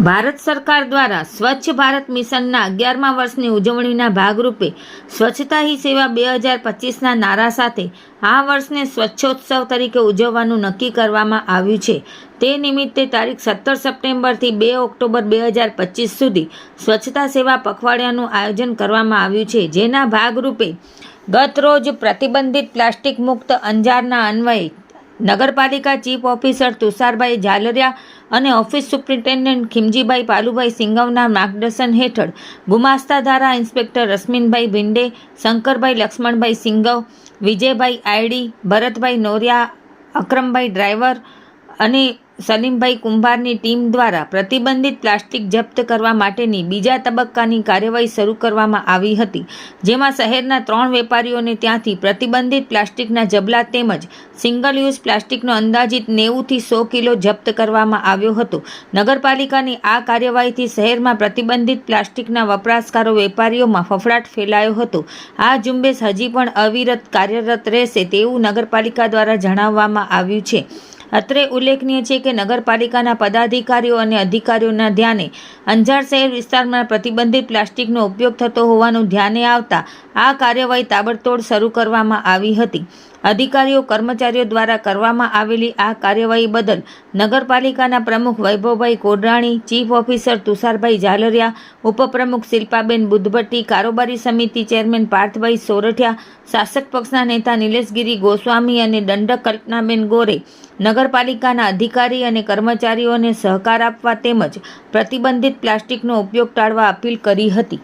ભારત સરકાર દ્વારા સ્વચ્છ ભારત મિશનના અગિયારમા વર્ષની ઉજવણીના ભાગરૂપે સ્વચ્છતા હી સેવા બે હજાર પચીસના નારા સાથે આ વર્ષને સ્વચ્છોત્સવ તરીકે ઉજવવાનું નક્કી કરવામાં આવ્યું છે. તે નિમિત્તે તારીખ સત્તર સપ્ટેમ્બરથી બે ઓક્ટોબર બે હજાર પચીસ સુધી સ્વચ્છતા સેવા પખવાડિયાનું આયોજન કરવામાં આવ્યું છે. જેના ભાગરૂપે ગત રોજ પ્રતિબંધિત પ્લાસ્ટિક મુક્ત અંજારના અન્વયે નગરપાલિકા ચીફ ઓફિસર તુષારભાઈ ઝાલરિયા અને ઓફિસ સુપ્રિન્ટેન્ડન્ટ ખીમજીભાઈ પાલુભાઈ સિંગવના માર્ગદર્શન હેઠળ ગુમાસ્તા ધારા inspector Rashminbhai Bhinde, Shankarbhai Laxmanbhai Singav Vijaybhai ID, Bharatbhai Noriya, Akrambhai driver અને સલીમભાઈ કુંભારની ટીમ દ્વારા પ્રતિબંધિત પ્લાસ્ટિક જપ્ત કરવા માટેની બીજા તબક્કાની કાર્યવાહી શરૂ કરવામાં આવી હતી, જેમાં શહેરના ત્રણ વેપારીઓને ત્યાંથી પ્રતિબંધિત પ્લાસ્ટિકના જબલા તેમજ સિંગલ યુઝ પ્લાસ્ટિકનો અંદાજિત નેવુંથી સો કિલો જપ્ત કરવામાં આવ્યો હતો. નગરપાલિકાની આ કાર્યવાહીથી શહેરમાં પ્રતિબંધિત પ્લાસ્ટિકના વપરાશકારો વેપારીઓમાં ફફડાટ ફેલાયો હતો. આ ઝુંબેશ હજી પણ અવિરત કાર્યરત રહેશે તેવું નગરપાલિકા દ્વારા જણાવવામાં આવ્યું છે. અત્રે ઉલ્લેખનીય છે કે નગરપાલિકાના પદાધિકારીઓ અને અધિકારીઓના ધ્યાને અંજાર શહેર વિસ્તારમાં પ્રતિબંધિત પ્લાસ્ટિકનો ઉપયોગ થતો હોવાનું ધ્યાને આવતા આ કાર્યવાહી તાબડતોડ શરૂ કરવામાં આવી હતી. અધિકારીઓ, કર્મચારીઓ દ્વારા કરવામાં આવેલી આ કાર્યવાહી બદલ નગરપાલિકાના પ્રમુખ વૈભવભાઈ કોડરાણી, ચીફ ઓફિસર તુષારભાઈ ઝાલરિયા, ઉપપ્રમુખ શિલ્પાબેન બુદ્ધભટ્ટી, કારોબારી સમિતિ ચેરમેન પાર્થભાઈ સોરઠિયા, શાસક પક્ષના નેતા નિલેશગીરી ગોસ્વામી અને દંડક કલ્પનાબેન ગોરે નગરપાલિકાના અધિકારી અને કર્મચારીઓને સહકાર આપવા તેમજ પ્રતિબંધિત પ્લાસ્ટિકનો ઉપયોગ ટાળવા અપીલ કરી હતી.